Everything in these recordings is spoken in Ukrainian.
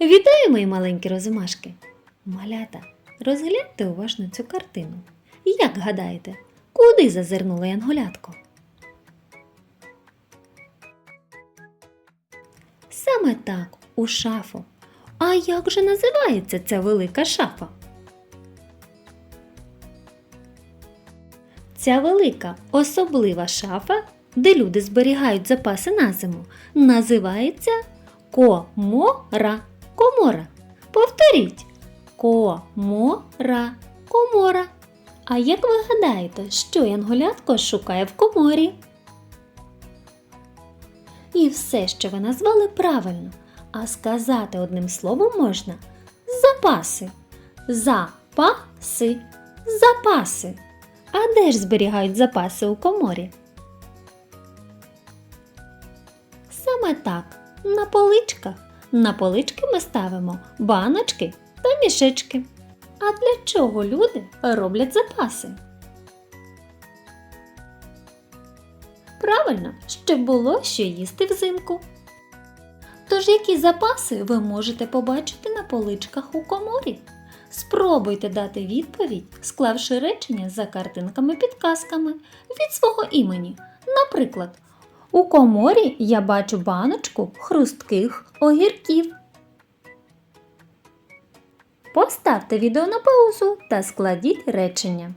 Вітаю, мої маленькі розумашки! Малята, розгляньте уважно цю картину. Як гадаєте, куди зазирнула янголятко? Саме так, у шафу. А як же називається ця велика шафа? Ця велика особлива шафа, де люди зберігають запаси на зиму, називається комора. Комора. Повторіть. Комора. Комора. А як ви гадаєте, що янголятко шукає в коморі? І все, що ви назвали правильно, а сказати одним словом можна запаси. Запаси. Запаси. А де ж зберігають запаси у коморі? Саме так, на поличках. На полички ми ставимо баночки та мішечки. А для чого люди роблять запаси? Правильно, щоб було що їсти взимку. Тож які запаси ви можете побачити на поличках у коморі? Спробуйте дати відповідь, склавши речення за картинками-підказками від свого імені. Наприклад, у коморі я бачу баночку хрустких огірків. Поставте відео на паузу та складіть речення.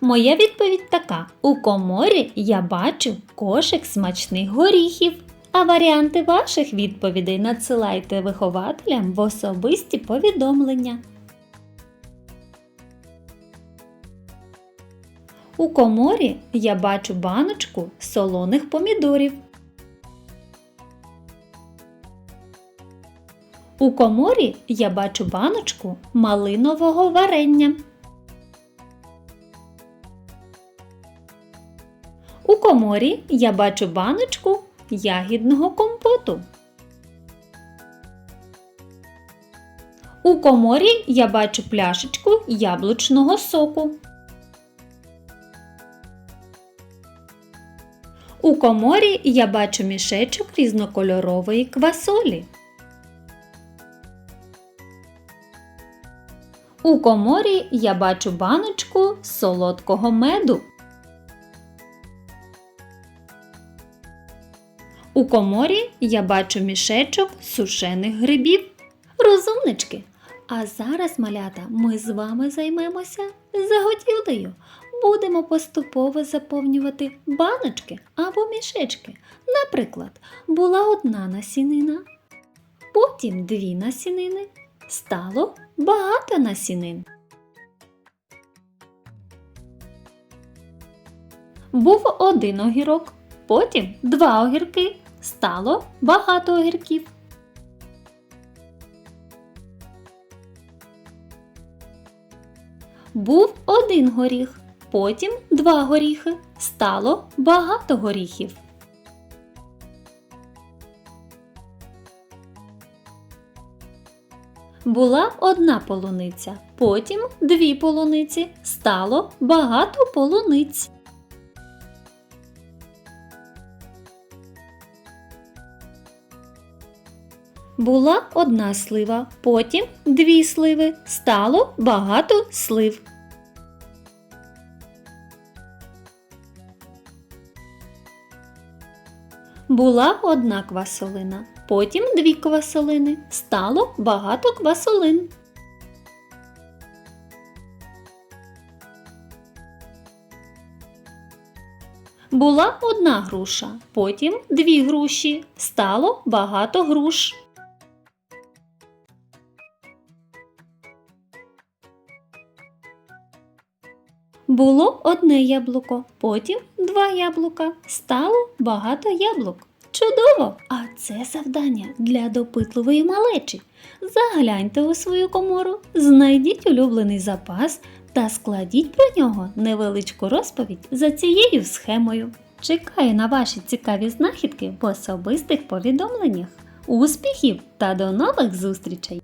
Моя відповідь така: у коморі я бачу кошик смачних горіхів. А варіанти ваших відповідей надсилайте вихователям в особисті повідомлення. У коморі я бачу баночку солоних помідорів. У коморі я бачу баночку малинового варення. У коморі я бачу баночку ягідного компоту. У коморі я бачу пляшечку яблучного соку. У коморі я бачу мішечок різнокольорової квасолі. У коморі я бачу баночку солодкого меду. У коморі я бачу мішечок сушених грибів. Розумнички! А зараз, малята, ми з вами займемося заготівлею. Будемо поступово заповнювати баночки або мішечки. Наприклад, була одна насінина, потім дві насінини, стало багато насінин. Був один огірок, потім два огірки, стало багато огірків. Був один горіх, потім два горіхи, стало багато горіхів. Була одна полуниця, потім дві полуниці, стало багато полуниць. Була одна слива, потім дві сливи, стало багато слив. Була одна квасолина, потім дві квасолини, стало багато квасолин. Була одна груша, потім дві груші, стало багато груш. Було одне яблуко, потім два яблука, стало багато яблук. Чудово! А це завдання для допитливої малечі. Загляньте у свою комору, знайдіть улюблений запас та складіть про нього невеличку розповідь за цією схемою. Чекаю на ваші цікаві знахідки в особистих повідомленнях. Успіхів та до нових зустрічей!